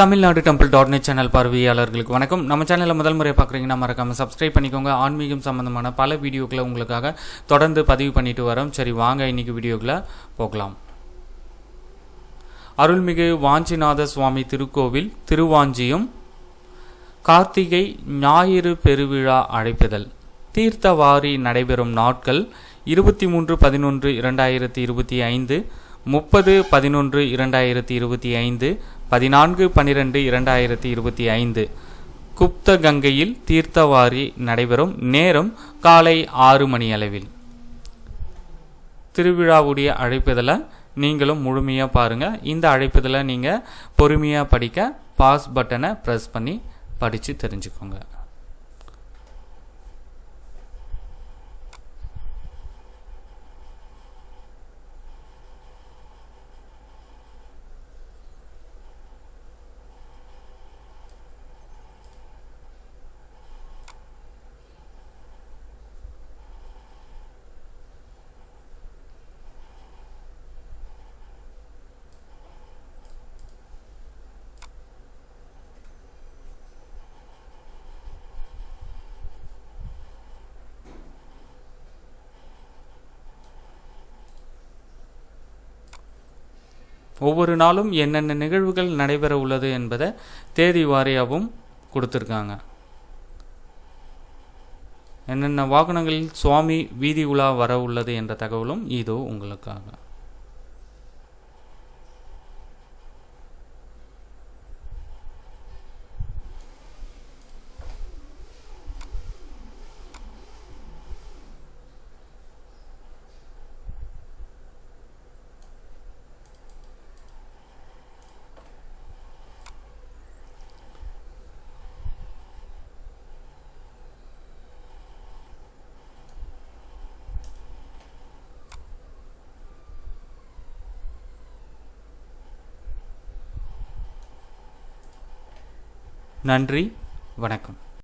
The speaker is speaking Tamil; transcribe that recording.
Tamil Nadu temple dot net channel பார்வையாளர்களுக்கு வணக்கம். நம்ம சேனலில் முதல் முறையாக பார்க்குறீங்கன்னா மறக்காமல் சப்ஸ்கிரைப் பண்ணிக்கோங்க. ஆன்மீகம் சம்மந்தமான பல வீடியோக்களை உங்களுக்காக தொடர்ந்து பதிவு பண்ணிட்டு வரோம். சரி வாங்க இன்னைக்கு வீடியோக்களை போகலாம். அருள்மிகு வாஞ்சிநாத சுவாமி திருக்கோவில் திருவாஞ்சியும் கார்த்திகை ஞாயிறு பெருவிழா அழைப்புதல் தீர்த்தவாரி நடைபெறும் நாட்கள் இருபத்தி மூன்று பதினொன்று இரண்டாயிரத்தி இருபத்தி ஐந்து முப்பது பதினொன்று இரண்டாயிரத்தி இருபத்தி ஐந்து பதினான்கு பன்னிரெண்டு இரண்டாயிரத்தி இருபத்தி ஐந்து. குப்த கங்கையில் தீர்த்தவாரி நடைபெறும் நேரம் காலை ஆறு மணி அளவில். திருவிழாவுடைய அழைப்புதலை நீங்களும் முழுமையாக பாருங்கள் இந்த அழைப்புதலை நீங்கள் பொறுமையாக படிக்க பாஸ் பட்டனை ப்ரெஸ் பண்ணி படித்து தெரிஞ்சுக்கோங்க. ஒவ்வொரு நாளும் என்னென்ன நிகழ்வுகள் நடைபெற உள்ளது என்பதை தேதி வாரியாகவும் கொடுத்துருக்காங்க. என்னென்ன வாகனங்களில் சுவாமி வீதி உலா வர உள்ளது என்ற தகவலும் இதோ உங்களுக்காக. நன்றி வணக்கம்.